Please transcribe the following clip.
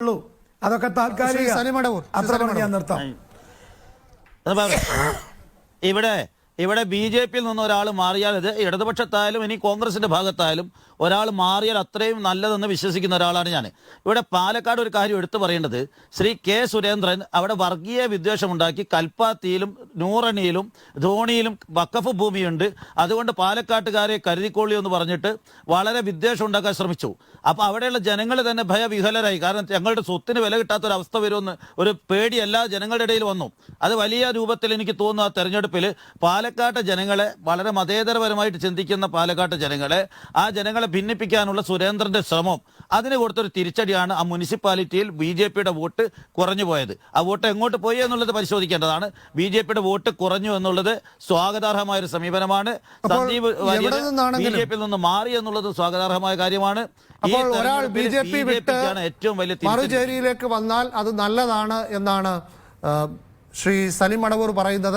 ഉള്ളൂ. അതൊക്കെ താൽക്കാലിക അത്ര ഞാൻ നിർത്താം. ഇവിടെ ഇവിടെ ബി ജെ പിയിൽ നിന്ന് ഒരാൾ മാറിയാൽ ഇത് ഇടതുപക്ഷത്തായാലും ഇനി കോൺഗ്രസിന്റെ ഭാഗത്തായാലും ഒരാൾ മാറിയാൽ അത്രയും നല്ലതെന്ന് വിശ്വസിക്കുന്ന ഒരാളാണ് ഞാൻ. ഇവിടെ പാലക്കാട് ഒരു കാര്യം എടുത്തു പറയേണ്ടത് ശ്രീ കെ സുരേന്ദ്രൻ അവിടെ വർഗീയ വിദ്വേഷമുണ്ടാക്കി കൽപ്പാത്തിയിലും നൂറണിയിലും ധോണിയിലും വക്കഫ് ഭൂമിയുണ്ട്. അതുകൊണ്ട് പാലക്കാട്ടുകാരെ കരുതിക്കൊള്ളി എന്ന് പറഞ്ഞിട്ട് വളരെ വിദ്വേഷം ഉണ്ടാക്കാൻ ശ്രമിച്ചു. അപ്പോൾ അവിടെയുള്ള ജനങ്ങൾ തന്നെ ഭയവിഹലരായി കാരണം ഞങ്ങളുടെ സ്വത്തിന് വില കിട്ടാത്തൊരവസ്ഥ വരുമെന്ന് ഒരു പേടി എല്ലാ ജനങ്ങളുടെ ഇടയിൽ വന്നു. അത് വലിയ രൂപത്തിൽ എനിക്ക് തോന്നുന്നു ആ തെരഞ്ഞെടുപ്പിൽ പാലക്കാട്ടെ ജനങ്ങളെ വളരെ മതേതരപരമായിട്ട് ചിന്തിക്കുന്ന പാലക്കാട്ടെ ജനങ്ങളെ ആ ജനങ്ങളെ ഭിന്നിപ്പിക്കാനുള്ള സുരേന്ദ്രന്റെ ശ്രമം അതിന് കൊടുത്തൊരു തിരിച്ചടിയാണ് ആ മുനിസിപ്പാലിറ്റിയിൽ ബി ജെ പിയുടെ വോട്ട് കുറഞ്ഞു പോയത്. ആ വോട്ട് എങ്ങോട്ട് പോയി എന്നുള്ളത് പരിശോധിക്കേണ്ടതാണ്. ബി ജെ പിയുടെ വോട്ട് കുറഞ്ഞു എന്നുള്ളത് സ്വാഗതാർഹമായ ഒരു സമീപനമാണ്. സന്ദീപ് ബി ജെ പിയിൽ നിന്ന് മാറി എന്നുള്ളത് സ്വാഗതാർഹമായ കാര്യമാണ്. ഈ അപ്പോൾ ഒരാൾ ബി ജെ പി വിട്ട് ഏറ്റവും വലിയ മറുചേരിയിലേക്ക് വന്നാൽ അത് നല്ലതാണ് എന്നാണ് ശ്രീ സലിം അടവൂർ പറയുന്നത്.